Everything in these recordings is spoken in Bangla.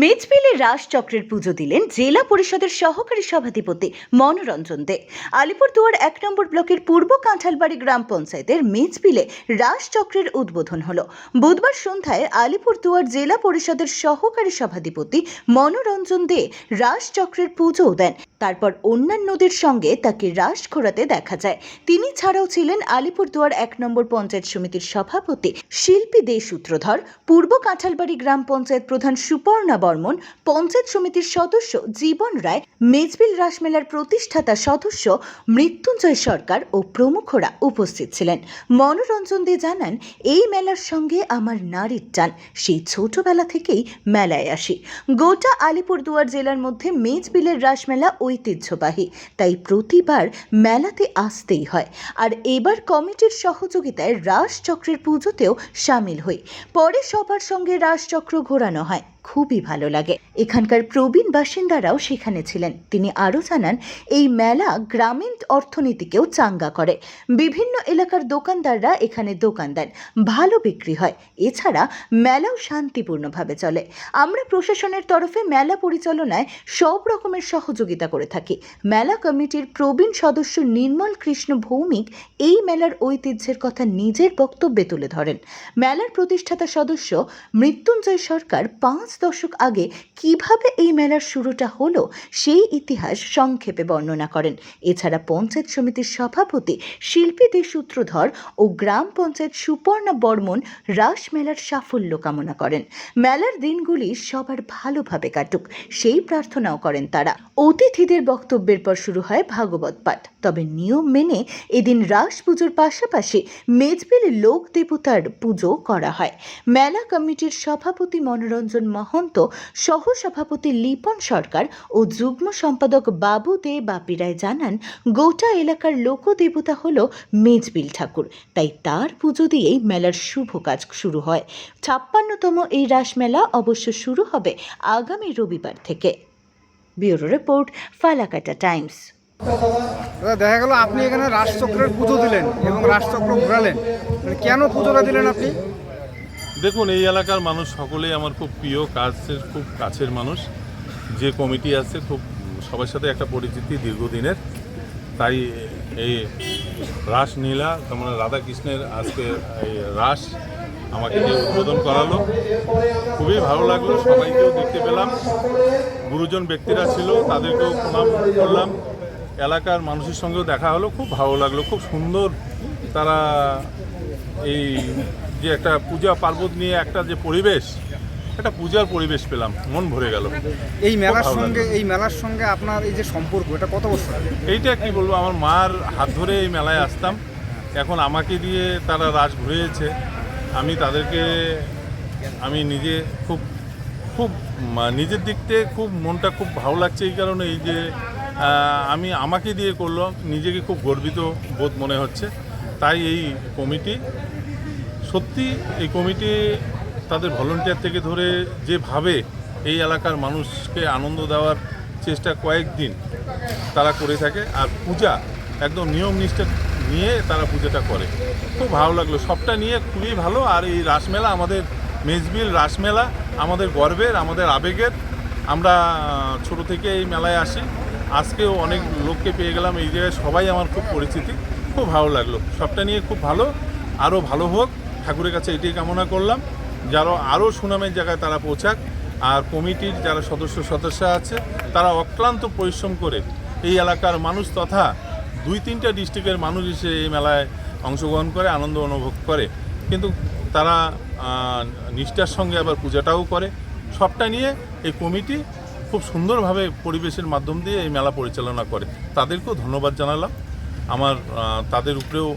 মেজবিলে রাস চক্রের পুজো দিলেন জেলা পরিষদের সহকারী সভাধিপতি মনোরঞ্জন দে। আলিপুরদুয়ার এক নম্বর ব্লকের পূর্ব কাঁঠালবাড়ি গ্রাম পঞ্চায়েতের মেজবিলে রাস চক্রের উদ্বোধন হলো। বুধবার সন্ধ্যায় আলিপুরদুয়ার জেলা পরিষদের সহকারী সভাধিপতি মনোরঞ্জন দে রাস চক্রের পুজোও দেন। তারপর অন্যান্যদের সঙ্গে তাকে রাস ঘোরাতে দেখা যায়। তিনি ছাড়াও ছিলেন আলিপুরদুয়ার এক নম্বর পঞ্চায়েত সমিতির সভাপতি শিল্পী দে সূত্রধর পূর্ব কাঁঠালবাড়ি গ্রাম পঞ্চায়েত প্রধান সুপর্ণা বর্মন পঞ্চায়েত সমিতির সদস্য জীবন রায়, মেজবিল রাসমেলার প্রতিষ্ঠাতা সদস্য মৃত্যুঞ্জয় সরকার ও প্রমুখরা উপস্থিত ছিলেন। মনোরঞ্জন দে জানান, এই মেলার সঙ্গে আমার নারীর টান, সেই ছোটবেলা থেকেই মেলায় আসি। গোটা আলিপুরদুয়ার জেলার মধ্যে মেজবিলের রাসমেলা ঐতিহ্যবাহী, তাই প্রতিবার মেলাতে আসতেই হয়। আর এবার কমিটির সহযোগিতায় রাস চক্রের পুজোতেও সামিল হই। পরে সবার সঙ্গে রাসচক্র ঘোরানো হয়। খুবই ভালো লাগে। এখানকার প্রবীণ বাসিন্দারাও সেখানে ছিলেন। তিনি আরও জানান, এই মেলা গ্রামীণ অর্থনীতিকেও চাঙ্গা করে। বিভিন্ন এলাকার দোকানদাররা এখানে দোকান দেন, ভালো বিক্রি হয়। এছাড়া মেলাও শান্তিপূর্ণভাবে চলে। আমরা প্রশাসনের তরফে মেলা পরিচালনায় সব রকমের সহযোগিতা করে থাকি। মেলা কমিটির প্রবীণ সদস্য নির্মল কৃষ্ণ ভৌমিক এই মেলার ঐতিহ্যের কথা নিজের বক্তব্যে তুলে ধরেন। মেলার প্রতিষ্ঠাতা সদস্য মৃত্যুঞ্জয় সরকার পাঁচ দশক আগে কীভাবে এই মেলার শুরুটা হলো, সেই ইতিহাস সংক্ষেপে বর্ণনা করেন। এছাড়া পঞ্চায়েত সমিতির সভাপতি, শিল্পী দে সূত্রধর ও গ্রাম পঞ্চায়েত সুপর্ণা বর্মন রাস মেলার সাফল্য কামনা করেন। মেলার দিনগুলি সবার ভালোভাবে কাটুক, সেই প্রার্থনাও করেন তারা। অতিথিদের বক্তব্যের পর শুরু হয় ভাগবত পাঠ। তবে নিয়ম মেনে এদিন রাস পুজোর পাশাপাশি মেজবিল লোক দেবতার পুজো করা হয়। মেলা কমিটির সভাপতি মনোরঞ্জন মহন্ত সহ সভাপতি লিপন সরকার ও যুগ্ম সম্পাদক বাবু দে বাপি রায় জানান, গোটা এলাকার লোকদেবতা হল মেজবিল ঠাকুর। তাই তার পুজো দিয়েই মেলার শুভ কাজ শুরু হয়। ছাপ্পান্নতম এই রাসমেলা অবশ্য শুরু হবে আগামী রবিবার থেকে। Bureau report, Falakata Times. দেখা গেল আপনি এখানে রাজচক্রের পুজো দিলেন এবং রাজচক্র ঘোরালেন। মানে কেন পুজোটা দিলেন আপনি? দেখুন, এই এলাকার মানুষ সকলেই আমার খুব প্রিয়, কাছের, খুব কাছের মানুষ। যে কমিটি আছে, খুব সবার সাথে একটা পরিচিতি দীর্ঘদিনের। তাই এই রাস নীলা যেমন রাধাকৃষ্ণের আজকে এই রাস আমাকে যে উদ্বোধন করালো। খুবই ভালো লাগল, সবাইকেও দেখতে পেলাম। গুরুজন ব্যক্তিরা ছিল, তাদেরকেও প্রণাম করলাম। এলাকার মানুষের সঙ্গেও দেখা হলো, খুব ভালো লাগল, খুব সুন্দর তারা এই যে একটা পূজা পার্বণ নিয়ে একটা যে পরিবেশ একটা পূজার পরিবেশ পেলাম মন ভরে গেল। এই মেলার সঙ্গে এই মেলার সঙ্গে আপনার এই যে সম্পর্ক এটা কত বছর? এইটা কি বলব আমার মার হাত ধরে এই মেলায় আসতাম। এখন আমাকে দিয়ে তারা রাজ ঘুরিয়েছে। আমি তাদেরকে আমি নিজে খুব খুব নিজের দিক থেকে খুব মনটা খুব ভালো লাগছে এই কারণে এই যে আমি আমাকে দিয়ে করল নিজেকে খুব গর্বিত বোধ মনে হচ্ছে। তাই এই কমিটি সত্যি এই কমিটি তাদের ভলেন্টিয়ার থেকে ধরে যেভাবে এই এলাকার মানুষকে আনন্দ দেওয়ার চেষ্টা কয়েকদিন তারা করে থাকে, আর পূজা একদম নিয়ম নিষ্ঠা নিয়ে তারা পূজাটা করে। খুব ভালো লাগল। সবটা নিয়ে খুবই ভালো। আর এই রাসমেলা আমাদের মেজবিল রাসমেলা, আমাদের গর্বের, আমাদের আবেগের। আমরা ছোট থেকে এই মেলায় আসি। আজকেও অনেক লোককে পেয়ে গেলাম। এই জায়গায় সবাই আমার খুব পরিচিতি। খুব ভালো লাগল। সবটা নিয়ে খুব ভালো। আরও ভালো হোক। ঠাকুরের কাছে এটাই কামনা করলাম। যারা আরও সুনামের জায়গায় তারা পৌঁছাক। আর কমিটির যারা সদস্য সদস্য আছে, তারা অক্লান্ত পরিশ্রম করে এই এলাকার মানুষ তথা দুই তিনটা ডিস্ট্রিক্টের মানুষ এসে এই মেলায় অংশগ্রহণ করে, আনন্দ অনুভব করে। কিন্তু তারা নিষ্ঠার সঙ্গে আবার পূজাটাও করে। সবটা নিয়ে এই কমিটি খুব সুন্দরভাবে পরিবেশের মাধ্যম দিয়ে এই মেলা পরিচালনা করে। তাদেরকেও ধন্যবাদ জানালাম। আমার তাদের উপরেও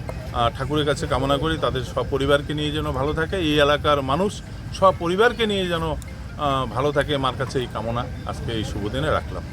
ঠাকুরের কাছে কামনা করি, তাদের সব পরিবারকে নিয়ে যেন ভালো থাকে, এই এলাকার মানুষ সপরিবারকে নিয়ে যেন ভালো থাকে আমার কাছে এই কামনা। আজকে এই শুভ দিনে রাখলাম।